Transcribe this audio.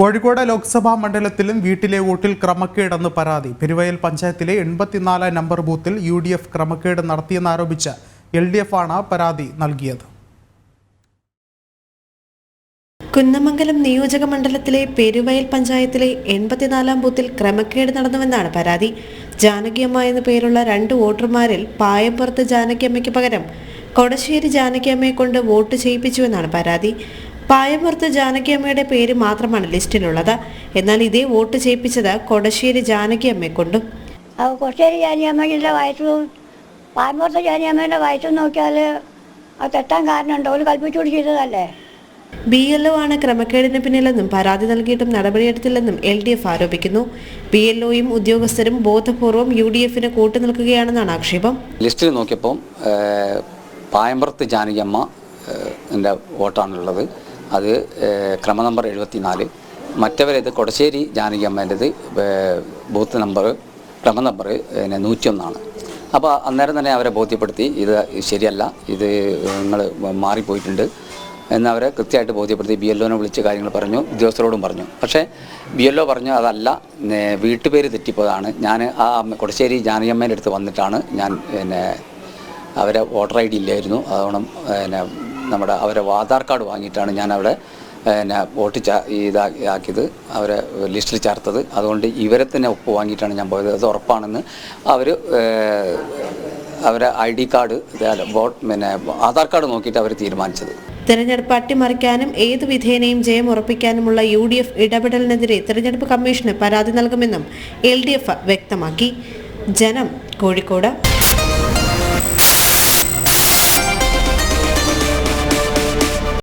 കോഴിക്കോട് ലോക്സഭാ മണ്ഡലത്തിലും വീട്ടിലെ വോട്ടിൽ ക്രമക്കേടെന്ന് പരാതി. പെരുവയൽ പഞ്ചായത്തിലെ എൺപത്തിനാലാം നമ്പർ ബൂത്തിൽ യു ഡി എഫ് ക്രമക്കേട് നടത്തിയെന്നാരോപിച്ച് എൽ ഡി എഫ് ആണ് പരാതി നൽകിയത്. കുന്നമംഗലം നിയോജക മണ്ഡലത്തിലെ പെരുവയൽ പഞ്ചായത്തിലെ എൺപത്തിനാലാം ബൂത്തിൽ ക്രമക്കേട് നടന്നുവെന്നാണ് പരാതി. ജാനകിയമ്മ എന്ന പേരുള്ള രണ്ട് വോട്ടർമാരിൽ പായപ്പുറത്ത് ജാനകിയമ്മയ്ക്ക് പകരം കൊടശ്ശേരി ജാനകിയമ്മയെ കൊണ്ട് വോട്ട് ചെയ്യിപ്പിച്ചുവെന്നാണ് പരാതി. പായപ്പുറത്ത് ജാനകിയമ്മയുടെ പേര് മാത്രമാണ് ലിസ്റ്റിലുള്ളത്. എന്നാൽ ഇതേ വോട്ട് ചെയ്യിപ്പിച്ചത് കൊടശ്ശേരി ജാനകിയമ്മയെ കൊണ്ടും. കൊടശ്ശേരി ജാനിയമ്മയുടെ വയസ്സും പാൻപുറത്തെ ജാനിയമ്മയുടെ വയസ്സും നോക്കിയാൽ അത് തെറ്റാൻ കാരണമുണ്ടോ. ഒരു കൽപ്പിച്ചുകൂടി ചെയ്തതല്ലേ ബി എൽ ഒ ആണ് ക്രമക്കേടിന് പിന്നിലെന്നും പരാതി നൽകിയിട്ടും നടപടിയെടുത്തില്ലെന്നും എൽ ഡി എഫ് ആരോപിക്കുന്നു. ബി എൽ ഒയും ഉദ്യോഗസ്ഥരും ബോധപൂർവം യു ഡി എഫിന് കൂട്ടുനിൽക്കുകയാണെന്നാണ് ആക്ഷേപം. ലിസ്റ്റിൽ നോക്കിയപ്പോൾ ഏഹ്, പായമ്പറത്ത് ജാനകിയമ്മ എന്റെ വോട്ടാണുള്ളത്. അത് ക്രമ നമ്പർ എഴുപത്തി നാല് മറ്റവരേത്? കൊടശ്ശേരി ജാനകിയമ്മേന്റെത് ബൂത്ത് നമ്പർ ക്രമ നമ്പർ പിന്നെ നൂറ്റിയൊന്നാണ്. അപ്പോൾ അന്നേരം തന്നെ അവരെ ബോധ്യപ്പെടുത്തി ഇത് ശരിയല്ല ഇത് നിങ്ങൾ മാറിപ്പോയിട്ടുണ്ട് എന്നവരെ കൃത്യമായിട്ട് ബോധ്യപ്പെടുത്തി. ബി എൽ ഒനെ വിളിച്ച് കാര്യങ്ങൾ പറഞ്ഞു ഉദ്യോഗസ്ഥരോടും പറഞ്ഞു. പക്ഷേ ബി എൽ ഒ പറഞ്ഞു അതല്ല വീട്ടുപേര് തെറ്റിപ്പോയതാണ്. ഞാൻ ആ കൊടശ്ശേരി ജാനകിയമ്മേന്റെ അടുത്ത് വന്നിട്ടാണ് ഞാൻ പിന്നെ അവരെ വോട്ടർ ഐ ഡി ഇല്ലായിരുന്നു. അതുകൊണ്ട് പിന്നെ നമ്മുടെ അവരെ ആധാർ കാർഡ് വാങ്ങിയിട്ടാണ് ഞാൻ അവിടെ പിന്നെ വോട്ട് ചാ ഇതാ ആക്കിയത്. അവരെ ലിസ്റ്റിൽ ചേർത്തത്. അതുകൊണ്ട് ഇവരെ തന്നെ ഒപ്പ് വാങ്ങിയിട്ടാണ് ഞാൻ പോയത്. അത് ഉറപ്പാണെന്ന് അവർ അവരെ ഐ ഡി കാർഡ് വോട്ട് പിന്നെ ആധാർ കാർഡ് നോക്കിയിട്ട് അവർ തീരുമാനിച്ചത്. തെരഞ്ഞെടുപ്പ് അട്ടിമറിക്കാനും ഏത് വിധേനയും ജയം ഉറപ്പിക്കാനുമുള്ള യു ഡി എഫ് ഇടപെടലിനെതിരെ തെരഞ്ഞെടുപ്പ് കമ്മീഷന് പരാതി നൽകുമെന്നും എൽ ഡി എഫ് വ്യക്തമാക്കി. ജനം കോഴിക്കോട്.